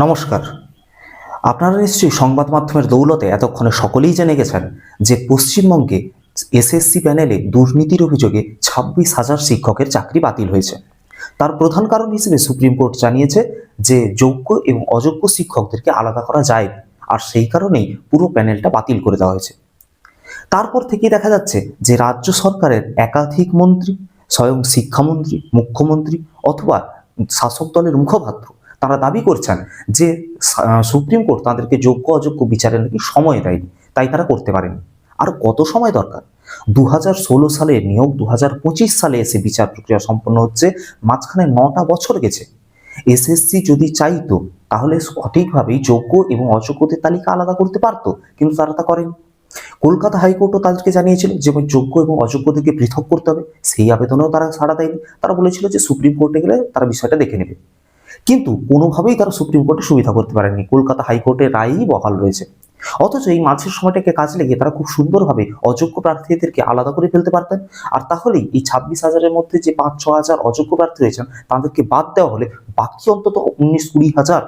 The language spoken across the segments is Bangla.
নমস্কার। আপনারা নিশ্চয়ই সংবাদ মাধ্যমের দৌলতে এতক্ষণে সকলেই জেনে গেছেন যে পশ্চিমবঙ্গে এসএসসি প্যানেলে দুর্নীতির অভিযোগে ছাব্বিশ হাজার শিক্ষকের চাকরি বাতিল হয়েছে। তার প্রধান কারণ হিসেবে সুপ্রিম কোর্ট জানিয়েছে যে যোগ্য এবং অযোগ্য শিক্ষকদেরকে আলাদা করা যায়, আর সেই কারণেই পুরো প্যানেলটা বাতিল করে দেওয়া হয়েছে। তারপর থেকেই দেখা যাচ্ছে যে রাজ্য সরকারের একাধিক মন্ত্রী, স্বয়ং শিক্ষামন্ত্রী, মুখ্যমন্ত্রী অথবা শাসক দলের মুখপাত্র তারা দাবি করছেন যে সুপ্রিম কোর্ট তাদেরকে যোগ্য অযোগ্য বিচারে নাকি সময় দেয়নি, তাই তারা করতে পারেনি। আর কত সময় দরকার? দু হাজার ষোলো সালে নিয়োগ দু হাজার পঁচিশ সালে এসে বিচার প্রক্রিয়া সম্পন্ন হচ্ছে, মাঝখানে নটা বছর গেছে। এসএসসি যদি চাইতো, তাহলে সঠিকভাবেই যোগ্য এবং অযোগ্যদের তালিকা আলাদা করতে পারতো, কিন্তু তারা তা করেনি। কলকাতা হাইকোর্টও তাদেরকে জানিয়েছিল যে যোগ্য এবং অযোগ্যদেরকে পৃথক করতে হবে। সেই আবেদনেও তারা সাড়া দেয়নি। তারা বলেছিল যে, সুপ্রিম কোর্টে গেলে তারা বিষয়টা দেখে নেবে। কিন্তু কোনোভাবেই তারা সুপ্রিম কোর্টে সুবিধা করতে পারেনি কলকাতা হাইকোর্টের রায়ই বহাল রয়েছে। অথচ এই মাঝের সময়টাকে কাজে লেগে তারা খুব সুন্দরভাবে অযোগ্য প্রার্থীদেরকে আলাদা করে ফেলতে পারতেন। আর তাহলেই এই ছাব্বিশ হাজারের মধ্যে যে পাঁচ, ছ হাজার অযোগ্য প্রার্থী রয়েছেন, তাদেরকে বাদ দেওয়া হলে বাকি অন্তত উনিশ, কুড়ি হাজার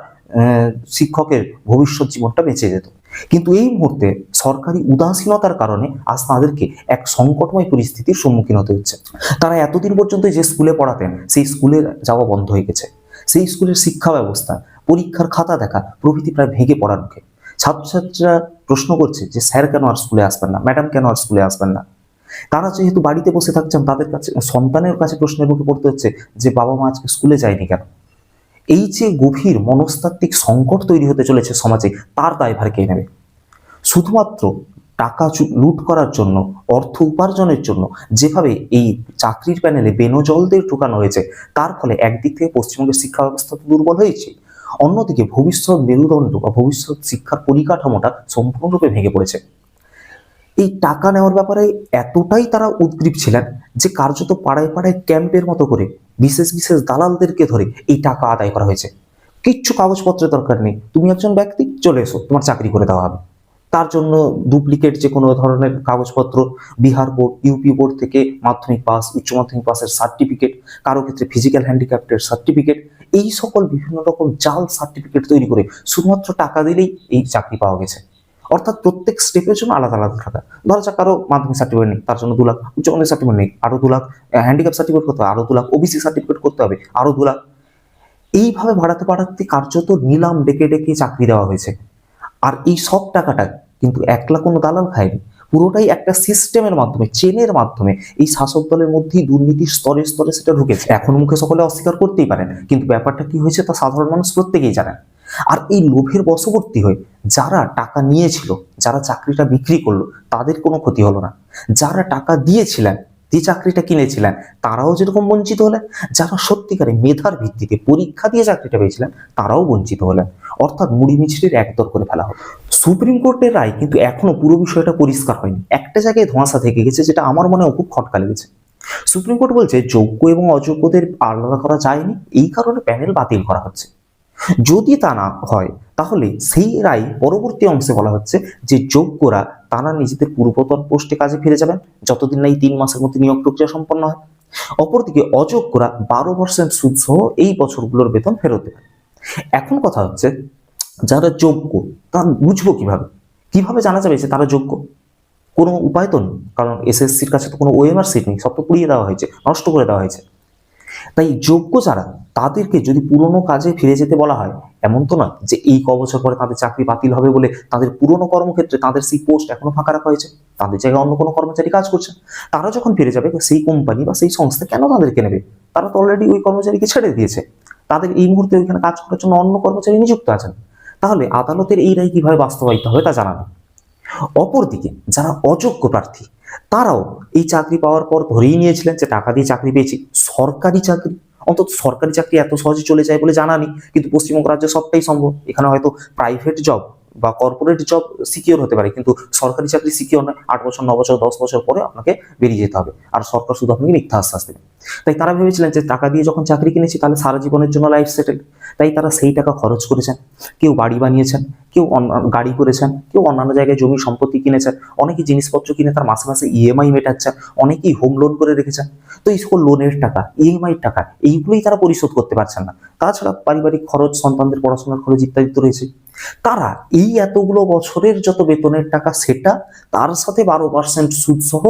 শিক্ষকের ভবিষ্যৎ জীবনটা বেঁচে যেত। কিন্তু এই মুহূর্তে সরকারি উদাসীনতার কারণে আজ তাদেরকে এক সংকটময় পরিস্থিতির সম্মুখীন হতে হচ্ছে। তারা এতদিন পর্যন্ত যে স্কুলে পড়াতেন, সেই স্কুলে যাওয়া বন্ধ হয়ে গেছে। সেই স্কুলের শিক্ষা ব্যবস্থা, পরীক্ষার খাতা দেখা প্রভৃতি প্রায় ভেঙে পড়ার মুখে ছাত্রছাত্রীরা প্রশ্ন করছে যে, স্যার কেন আর স্কুলে আসবেন না? ম্যাডাম কেন আর স্কুলে আসবেন না? তারা যেহেতু বাড়িতে বসে থাকছেন, তাদের কাছে, সন্তানের কাছে প্রশ্নের মুখে পড়তে হচ্ছে যে, বাবা মা আজকে স্কুলে যায়নি কেন? এই যে গভীর মনস্তাত্ত্বিক সংকট তৈরি হতে চলেছে সমাজে, তার দায়ভার কে নেবে? শুধুমাত্র টাকা লুট করার জন্য, অর্থ উপার্জনের জন্য যেভাবে এই চাকরির প্যানেলে বেনজলদের ঢুকানো হয়েছে, তার ফলে একদিক থেকে পশ্চিমবঙ্গের শিক্ষা ব্যবস্থা তো দুর্বল হয়েছে। অন্যদিকে ভবিষ্যৎ মেরুদণ্ড বা ভবিষ্যৎ শিক্ষার পরিকাঠামোটা সম্পূর্ণরূপে ভেঙে পড়েছে। এই টাকা নেওয়ার ব্যাপারে এতটাই তারা উদ্গ্রীব ছিলেন যে কার্যত পাড়ায় পাড়ায় ক্যাম্পের মতো করে বিশেষ বিশেষ দালালদেরকে ধরে এই টাকা আদায় করা হয়েছে। কিচ্ছু কাগজপত্রের দরকার নেই। তুমি একজন ব্যক্তি, চলে এসো, তোমার চাকরি করে দেওয়া হবে। তার জন্য ডুপ্লিকেট যে কোনো ধরনের কাগজপত্র, বিহার বোর্ড ইউপি বোর্ড থেকে মাধ্যমিক পাস উচ্চ মাধ্যমিক পাসের সার্টিফিকেট কারও ক্ষেত্রে ফিজিক্যাল হ্যান্ডিক্যাপ্টের সার্টিফিকেট এই সকল বিভিন্ন রকম জাল সার্টিফিকেট তৈরি করে শুধুমাত্র টাকা দিলেই এই চাকরি পাওয়া গেছে। অর্থাৎ প্রত্যেক স্টেপের জন্য আলাদা আলাদা টাকা। ধরা যাক কারও মাধ্যমিক সার্টিফিকেট নেই, তার জন্য দু লাখ, উচ্চ মাধ্যমিক সার্টিফিকেট নেই, আরও দু লাখ হ্যান্ডিক্যাপ সার্টিফিকেট করতে হবে, আরও দু লাখ ওবিসি সার্টিফিকেট করতে হবে, আরও দু লাখ। এইভাবে বাড়াতে বাড়াতে কার্যত নিলাম ডেকে ডেকে চাকরি দেওয়া হয়েছে। আর এই সব টাকাটা কিন্তু একলা কোনো দালাল খায়নি। পুরোটাই একটা সিস্টেমের মাধ্যমে চেনের মাধ্যমে এই শাসক দলের মধ্যেই দুর্নীতির স্তরে স্তরে সেটা ঢুকেছে। এখন মুখে সকলে অস্বীকার করতেই পারেন কিন্তু ব্যাপারটা কি হয়েছে তা সাধারণ মানুষ প্রত্যেকেই জানেন আর এই লোভের বশবর্তী হয়ে যারা টাকা নিয়েছিল, যারা চাকরিটা বিক্রি করল, তাদের কোনো ক্ষতি হলো না। যারা টাকা দিয়েছিলেন যে চাকরিটা কিনেছিলেন, তারাও যেরকম বঞ্চিত হলেন, যারা সত্যিকারে মেধার ভিত্তিতে পরীক্ষা দিয়ে চাকরিটা পেয়েছিলেন, তারাও বঞ্চিত হলেন। অর্থাৎ মুড়ি মিছিলের একদর করে ফেলা হলো। সুপ্রিম কোর্টের রায় কিন্তু এখনও পুরো বিষয়টা পরিষ্কার হয়নি। একটা জায়গায় ধোঁয়াশা থেকে গেছে, যেটা আমার মনে খুব খটকা লেগেছে। সুপ্রিম কোর্ট বলছে, যোগ্য এবং অযোগ্যদের আলাদা করা যায়নি, এই কারণে প্যানেল বাতিল করা হচ্ছে। যদি তা না হয়, তাহলে সেই রায় পরবর্তী অংশে বলা হচ্ছে যে যোগ্যরা তারা নিজেদের পূর্বতন পোস্টে কাজে ফিরে যাবেন, যতদিন না এই তিন মাসের মধ্যে নিয়োগ প্রক্রিয়া সম্পন্ন হয়। অপরদিকে অযোগ্যরা বারো পার্সেন্ট সুদ সহ এই বছরগুলোর বেতন ফেরত দেবে এখন কথা হচ্ছে, যারা যোগ্য, তারা বুঝব কীভাবে? কীভাবে জানা যাবে যে তারা যোগ্য? কোনো উপায় তো নেই, কারণ এসএসসির কাছে তো কোনো ওএমআর সিট নেই, সব তো পুড়িয়ে দেওয়া হয়েছে, নষ্ট করে দেওয়া হয়েছে। তাই যোগ্য যারা তাদেরকে যদি পুরনো কাজে ফিরে যেতে বলা হয়, এমন তো নয় যে এই ক বছর পরে তাদের চাকরি বাতিল হবে বলে তাদের পুরনো কর্মক্ষেত্রে তাদের সেই পোস্ট এখনও ফাঁকা রাখা হয়েছে? তাদের জায়গায় অন্য কোনো কর্মচারী কাজ করছে? তারা যখন ফিরে যাবে, সেই কোম্পানি বা সেই সংস্থা কেন তাদেরকে নেবে? তারা তো অলরেডি ওই কর্মচারীকে ছেড়ে দিয়েছে। তাদের এই মুহূর্তে ওইখানে কাজ করার জন্য অন্য কর্মচারী নিযুক্ত আছেন। তাহলে আদালতের এই রায় কীভাবে বাস্তবায়িত হবে তা জানানো। অপরদিকে, যারা অযোগ্য প্রার্থী, তারাও এই চাকরি পাওয়ার পর ধরেই নিয়েছিলেন যে টাকা দিয়ে চাকরি পেয়েছি। সরকারি চাকরি অন্তত সরকারি চাকরি এত সহজে চলে যায় বলে জানা নেই, কিন্তু পশ্চিমবঙ্গ রাজ্যে সবটাই সম্ভব। এখানে হয়তো প্রাইভেট জব বা কর্পোরেট জব সিকিওর হতে পারে, কিন্তু সরকারি চাকরি সিকিওর নয় আট বছর, ন বছর, দশ বছর পরে আপনাকে বেরিয়ে যেতে হবে। আর সরকার শুধু আপনাকে মিথ্যা আশ্বাস দেবে। তাই তারা ভেবেছিলেন যে টাকা দিয়ে যখন চাকরি কিনেছি, তাহলে সারা জীবনের জন্য লাইফ সেটেল তাই তারা সেই টাকা খরচ করেছেন। কেউ বাড়ি বানিয়েছেন, কেউ গাড়ি করেছেন, কেউ অন্যান্য জায়গায় জমি সম্পত্তি কিনেছেন, অনেকে জিনিসপত্র কিনে তার মাসে মাসে ইএমআই মেটাচ্ছেন, অনেকেই হোম লোন করে রেখেছেন। তো এই সকল লোনের টাকা ইএমআই টাকা, এইগুলোই তারা পরিশোধ করতে পারছেন না। তাছাড়া পারিবারিক খরচ, সন্তানদের পড়াশোনার খরচ ইত্যাদি তো রয়েছে। তারা এই এতগুলো বছরের যত বেতনের টাকা, সেটা তার সাথে বারো পার্সেন্ট সুদ সহ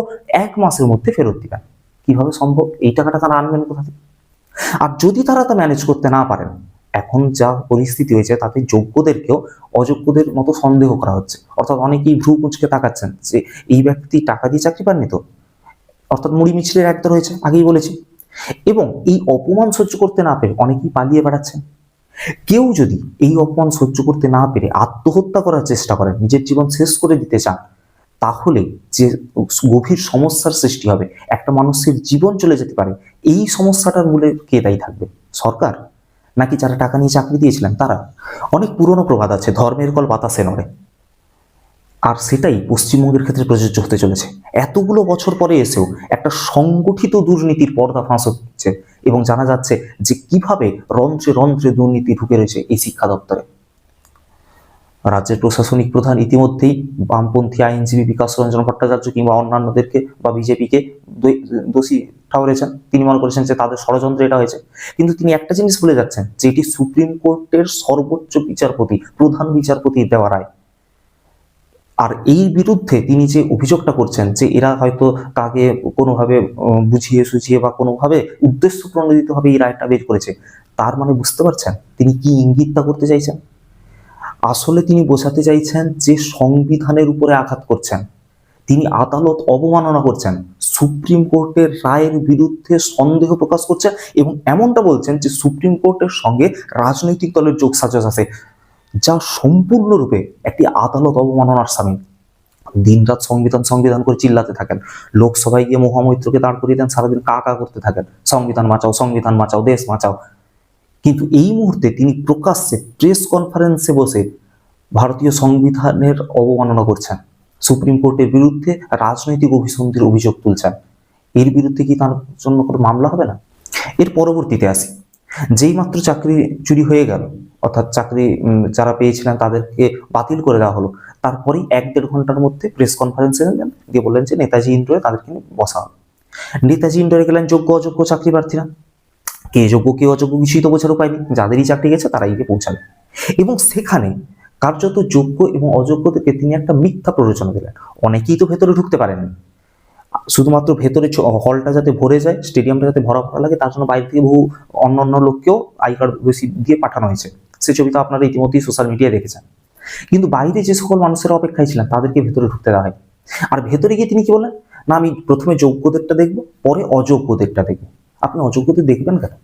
এক মাসের মধ্যে ফেরত দিবেন। কীভাবে সম্ভব? এই টাকাটা তারা আনবেন কোথা থেকে? আর যদি তারা তা ম্যানেজ করতে না পারেন, এখন যা পরিস্থিতি হয়েছে, তাতে যোগ্যদেরকেও অযোগ্যদের মতো সন্দেহ করা হচ্ছে। অর্থাৎ অনেকেই ভ্রু কুঁচকে তাকাচ্ছেন যে, এই ব্যক্তি টাকা দিয়ে চাকরি পাননি তো? অর্থাৎ মুড়ি মিছিলের একটা হয়েছে, আগেই বলেছি। এবং এই অপমান সহ্য করতে না পেরে অনেকেই পালিয়ে বেড়াচ্ছেন। কেউ যদি এই অপমান সহ্য করতে না পেরে আত্মহত্যা করার চেষ্টা করে, নিজের জীবন শেষ করে দিতে চান, তাহলে যে গভীর সমস্যার সৃষ্টি হবে, একটা মানুষের জীবন চলে যেতে পারে, এই সমস্যাটার মূলে কে দায়ী থাকবে? সরকার? নাকি যারা টাকা নিয়ে চাকরি দিয়েছিলেন, তারা? অনেক পুরনো প্রবাদ আছে, ধর্মের কল বাতাসে নড়ে। আর সেটাই পশ্চিমবঙ্গের ক্ষেত্রে প্রযোজ্য হতে চলেছে। এতগুলো বছর পরে এসেও একটা সংগঠিত দুর্নীতির পর্দা ফাঁস হচ্ছে এবং জানা যাচ্ছে যে কীভাবে রন্ধ্রে রন্ধ্রে দুর্নীতি ঢুকে রয়েছে এই শিক্ষা দপ্তরে। রাজ্যের প্রশাসনিক প্রধান ইতিমধ্যেই বামপন্থী আইনজীবী বিকাশ রঞ্জন ভট্টাচার্য কিংবা অন্যান্যদেরকে বা বিজেপিকে দোষী ঠাউরেছেন তিনি মনে করেছেন যে তাদের ষড়যন্ত্র এটা হয়েছে। কিন্তু তিনি একটা জিনিস ভুলে যাচ্ছেন যে এটি সুপ্রিম কোর্টের সর্বোচ্চ বিচারপতি, প্রধান বিচারপতির দেওয়া রায়। আর এই বিরুদ্ধে তিনি যে অভিযোগটা করছেন যে এরা হয়তো তাকে কোনোভাবে বুঝিয়ে সুঝিয়ে বা কোনোভাবে উদ্দেশ্য প্রণোদিতভাবে এই রায়টা বের করেছে, তার মানে বুঝতে পারছেন তিনি কি ইঙ্গিতটা করতে চাইছেন? আসলে তিনি বোঝাতে চাইছেন যে সংবিধানের উপরে আঘাত করছেন। তিনি আদালত অবমাননা করছেন, সুপ্রিম কোর্টের রায়ের বিরুদ্ধে সন্দেহ প্রকাশ করছেন এবং এমনটা বলছেন যে সুপ্রিম কোর্টের সঙ্গে রাজনৈতিক দলের যোগসাজশ আছে। যা সম্পূর্ণরূপে একটি আদালত অবমাননার সামিল। দিনরাত সংবিধান সংবিধান করে চিল্লাতে থাকেন। লোকসভায় গিয়ে মহামৈত্রকে দাঁড় করিয়ে দেন, সারাদিন কা কা করতে থাকেন। সংবিধান বাঁচাও সংবিধান বাঁচাও দেশ বাঁচাও কিন্তু এই মুহূর্তে তিনি প্রকাশ্যে প্রেস কনফারেন্সে বসে ভারতীয় সংবিধানের অবমাননা করছেন। সুপ্রিম কোর্টের বিরুদ্ধে রাজনৈতিক অভিসন্ধির অভিযোগ তুলছেন। এর বিরুদ্ধে কি তার জন্য কোনো মামলা হবে না? এর পরবর্তীতে আসি। যেই মাত্র চাকরি চুরি হয়ে গেল অর্থাৎ চাকরি যারা পেয়েছিলেন তাদেরকে বাতিল করে দেওয়া হলো। তারপরেই এক দেড় ঘণ্টার মধ্যে প্রেস কনফারেন্সে গেলেন দিয়ে বললেন যে নেতাজি ইন্ডোরে তাদেরকে বসা হবে নেতাজি ইন্ডোরে গেলেন যোগ্য অযোগ্য চাকরি প্রার্থীরা কে যোগ্য, কে অযোগ্য কিছুই তো বোঝার উপায় নেই। যাদেরই চাকরি গেছে তারাই গিয়ে পৌঁছাবে। এবং সেখানে কার্যত যোগ্য এবং অযোগ্যদেরকে তিনি একটা মিথ্যা প্ররোচনা দিলেন। অনেকেই তো ভেতরে ঢুকতে পারেননি। শুধুমাত্র ভেতরে হলটা যাতে ভরে যায় স্টেডিয়ামটা যাতে ভরা ভরা লাগে, তার জন্য বাইরে থেকে বহু অন্য অন্য লোককেও আই কার্ড রসিদ দিয়ে পাঠানো হয়েছে। সে ছবিটা আপনারা ইতিমধ্যেই সোশ্যাল মিডিয়ায় দেখেছেন। কিন্তু বাইরে যে সকল মানুষের অপেক্ষায় ছিলেন, তাদেরকে ভেতরে ঢুকতে দেওয়া হয় আর ভেতরে গিয়ে তিনি কি বললেন? না, আমি প্রথমে যোগ্যদেরটা দেখব, পরে অযোগ্যদেরটা দেখব। আপনি অযোগ্যদের দেখবেন কেন?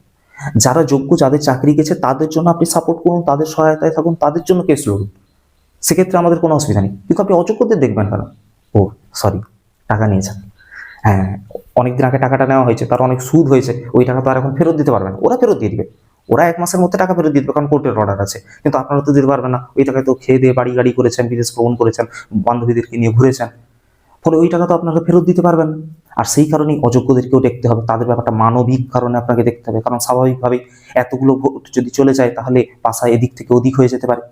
যারা যোগ্য যাদের চাকরি গেছে, তাদের জন্য আপনি সাপোর্ট করুন, তাদের সহায়তায় থাকুন, তাদের জন্য কেস লড়ুন। সেক্ষেত্রে আমাদের কোনো অসুবিধা নেই। কিন্তু আপনি অযোগ্যদের দেখবেন কেন? ও সরি টাকা নিয়েছেন হ্যাঁ অনেকদিন আগে টাকাটা নেওয়া হয়েছে, তার অনেক সুদ হয়েছে, ওই টাকা তো আর এখন ফেরত দিতে পারবেন। ওরা ফেরত দিয়ে দিবে। ওরা এক মাসের মধ্যে টাকা ফেরত দিতে কারণ কোর্টের অর্ডার আছে। কিন্তু আপনারা তো দিতে পারবেন না। ওই টাকায় তো খেয়ে দিয়ে বাড়ি গাড়ি করেছেন, বিদেশ ভ্রমণ করেছেন, বান্ধবীদেরকে নিয়ে ঘুরেছেন। ফলে ওই টাকা তো আপনারা ফেরত দিতে পারবেন আর সেই কারণেই অযোগ্যদেরকেও দেখতে হবে। তাদের ব্যাপারটা মানবিক কারণে আপনাকে দেখতে হবে। কারণ স্বাভাবিকভাবেই এতগুলো ভোট যদি চলে যায়, তাহলে পাশা এদিক থেকে ওদিক হয়ে যেতে পারে।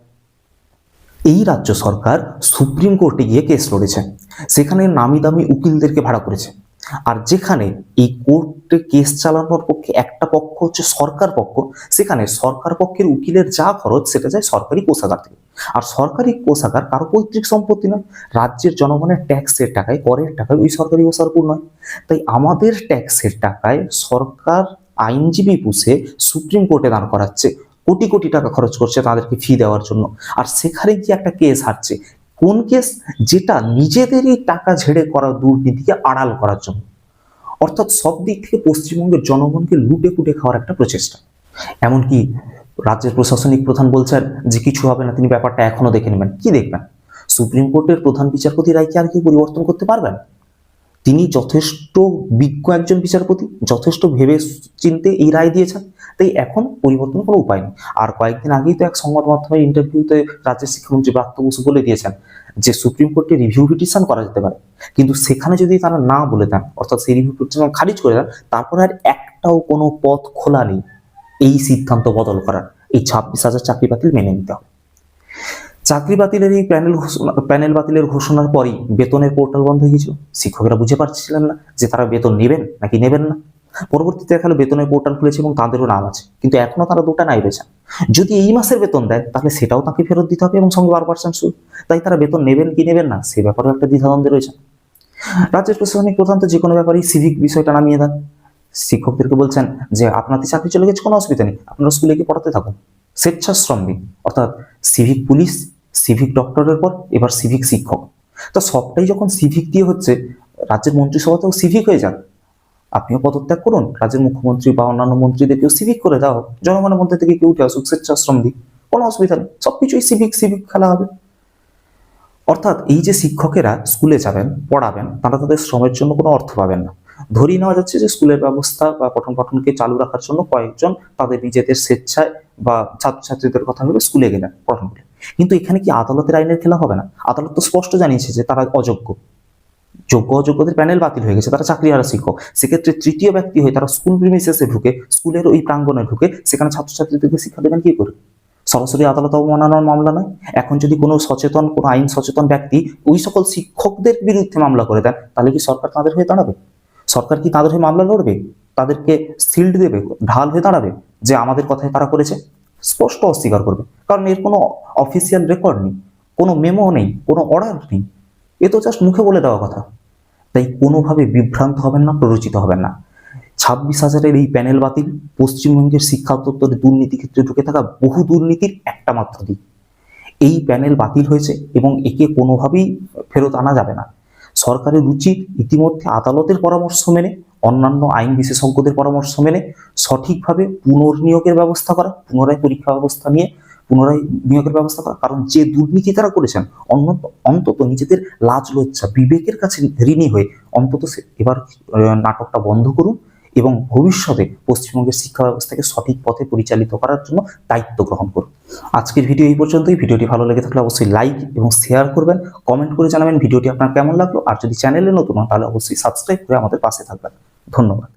এই রাজ্য সরকার সুপ্রিম কোর্টে গিয়ে কেস লড়েছে। সেখানে নামি দামি উকিলদেরকে ভাড়া করেছে। আর যেখানে এই কোর্টে কেস চালানোর পক্ষে একটা পক্ষ হচ্ছে সরকার পক্ষ, সেখানে সরকার পক্ষের উকিলের যা খরচ সেটা যায় সরকারি কোষাগার থেকে। আর সরকারি কোষাগার কারও পৈতৃক সম্পত্তি নয়, রাজ্যের জনগণের ট্যাক্সের টাকায় করের টাকায় ওই সরকারি কোষাগার নয়। তাই আমাদের ট্যাক্সের টাকায় সরকার আইনজীবী পুষে সুপ্রিম কোর্টে দাঁড় করাচ্ছে, কোটি কোটি টাকা খরচ করছে তাদেরকে ফি দেওয়ার জন্য। আর সেখানে গিয়ে একটা কেস হারছে কোন কেস যেটা নিজেদেরই টাকা ঝেড়ে করা দুর্নীতিকে আড়াল করার জন্য? অর্থাৎ সব দিক থেকে পশ্চিমবঙ্গের জনগণকে লুটে কুটে খাওয়ার একটা প্রচেষ্টা। এমনকি রাজ্যের প্রশাসনিক প্রধান বলছেন যে কিছু হবে না, তিনি ব্যাপারটা এখনও দেখে নেবেন। কি দেখবেন? সুপ্রিম কোর্টের প্রধান বিচারপতি রায়কে আর কি পরিবর্তন করতে পারবেন? তিনি যথেষ্ট বিজ্ঞ একজন বিচারপতি, যথেষ্ট ভেবে চিনতে এই রায় দিয়েছেন, তাই এখন পরিবর্তন কোনো উপায় নেই। আর কয়েকদিন আগেই তো এক সংবাদ মাধ্যমের ইন্টারভিউতে রাজ্যের শিক্ষামন্ত্রী ব্রাত্য বসু বলে দিয়েছেন যে সুপ্রিম কোর্টে রিভিউ পিটিশন করা যেতে পারে। কিন্তু সেখানে যদি তারা না বলে দেন, অর্থাৎ সেই রিভিউ পিটিশন খারিজ করে দেন, তারপরে আর একটাও কোনো পথ খোলা নেই এই সিদ্ধান্ত বদল করার। এই ছাব্বিশ হাজার চাকরি বাতিল মেনে নিতে হবে। চাকরি বাতিলের এই প্যানেল ঘোষণা প্যানেল বাতিলের ঘোষণার পরই বেতনের পোর্টাল বন্ধ হয়ে গেছিল। শিক্ষকেরা বুঝে পারছিলেন না যে তারা বেতন নেবেন নাকি নেবেন না। পরবর্তীতে দেখাল বেতনের পোর্টাল খুলেছে এবং তাদেরও নাম আছে। কিন্তু এখনও তারা দুটা নাই রয়েছে যদি এই মাসের বেতন দেয়, তাহলে সেটাও তাকে ফেরত দিতে হবে এবং সঙ্গে বারো পার্সেন্ট সুদ তাই তারা বেতন নেবেন কি নেবেন না, সে ব্যাপারেও একটা দ্বিধাদ্বন্দ্বে রয়েছে। রাজ্যের প্রশাসনিক প্রধান তো যে কোনো ব্যাপারেই সিভিক বিষয়টা নামিয়ে দেন। শিক্ষকদেরকে বলছেন যে আপনাদের চাকরি চলে গেছে, কোনো অসুবিধা নেই। আপনারা স্কুলে গিয়ে পড়াতে থাকুন। স্বেচ্ছাশ্রম, অর্থাৎ সিভিক পুলিশ সিভিক ডক্টরের পর এবার সিভিক শিক্ষক। তো সবটাই যখন সিভিক দিয়ে হচ্ছে, রাজ্যের মন্ত্রিসভাতেও সিভিক হয়ে যান আপনিও পদত্যাগ করুন, রাজ্যের মুখ্যমন্ত্রী বা অন্যান্য মন্ত্রীদেরকেও সিভিক করে দাও জনগণের মধ্যে থেকে কেউ উঠে আসুক স্বেচ্ছাশ্রম দিক, কোনো অসুবিধা নেই সবকিছুই সিভিক সিভিক খেলা হবে। অর্থাৎ এই যে শিক্ষকেরা স্কুলে যাবেন, পড়াবেন, তারা তাদের শ্রমের জন্য কোনো অর্থ পাবেন না। ধরিয়ে নেওয়া যাচ্ছে যে স্কুলের ব্যবস্থা বা পঠন পাঠনকে চালু রাখার জন্য কয়েকজন তাদের নিজেদের স্বেচ্ছায় বা ছাত্রছাত্রীদের কথা ভেবে স্কুলে গেলেন পঠন কিন্তু এখানে কি আদালতের আইনের খেলা হবে না? আদালত তো স্পষ্ট জানিয়েছে যে তারা অযোগ্য। যোগ্য অযোগ্যদের প্যানেল বাতিল হয়ে গেছে, তারা চাকরি হারা শিক্ষক। সেক্ষেত্রে তৃতীয় ব্যক্তি হয়ে তারা স্কুল প্রিমিসেসে ঢুকে, স্কুলের ওই প্রাঙ্গণে ঢুকে সেখানে ছাত্রছাত্রীদেরকে শিক্ষা দেবেন কি করে? সরাসরি আদালত অবমাননার মামলা নয়। এখন যদি কোনো সচেতন, কোনো আইন সচেতন ব্যক্তি ওই সকল শিক্ষকদের বিরুদ্ধে মামলা করে দেন, তাহলে কি সরকার তাদের হয়ে দাঁড়াবে? সরকার কি তাদের হয়ে মামলা লড়বে? তাদেরকে শিল্ড দেবে, ঢাল হয়ে দাঁড়াবে যে আমাদের কথায় তারা করেছে? স্পষ্ট অস্বীকার করবে। কারণ এর কোনো অফিসিয়াল রেকর্ড নেই, কোনো মেমো নেই, কোনো অর্ডার নেই। এ তো জাস্ট মুখে বলে দেওয়া কথা। তাই কোনোভাবে বিভ্রান্ত হবেন না, প্ররোচিত হবেন না। ছাব্বিশ হাজারের এই প্যানেল বাতিল, পশ্চিমবঙ্গের শিক্ষা দপ্তরে দুর্নীতি ক্ষেত্রে ঢুকে থাকা বহু দুর্নীতির একটা মাত্র দিক। এই প্যানেল বাতিল হয়েছে এবং একে কোনোভাবেই ফেরত আনা যাবে না। সরকারের উচিত ইতিমধ্যে আদালতের পরামর্শ মেনে অন্যান্য আইন বিশেষজ্ঞদের পরামর্শ মেনে সঠিকভাবে পুনর্নিয়োগের ব্যবস্থা করা, পুনরায় পরীক্ষা ব্যবস্থা নিয়ে পুনরায় নিয়োগের ব্যবস্থা করা। কারণ যে দুর্নীতি তারা করেছেন অন্তত অন্তত নিজেদের লাজ লজ্জা, বিবেকের কাছে ঋণী হয়ে অন্তত এবার নাটকটা বন্ধ করুন এবং ভবিষ্যতে পশ্চিমবঙ্গের শিক্ষা ব্যবস্থাকে সঠিক পথে পরিচালিত করার জন্য দায়িত্ব গ্রহণ করুন। আজকের ভিডিও এই পর্যন্তই। ভিডিওটি ভালো লেগে থাকলে অবশ্যই লাইক এবং শেয়ার করবেন। কমেন্ট করে জানাবেন ভিডিওটি আপনার কেমন লাগল। আর যদি চ্যানেলে নতুন হন, তাহলে অবশ্যই সাবস্ক্রাইব করে আমাদের পাশে থাকবেন। ধন্যবাদ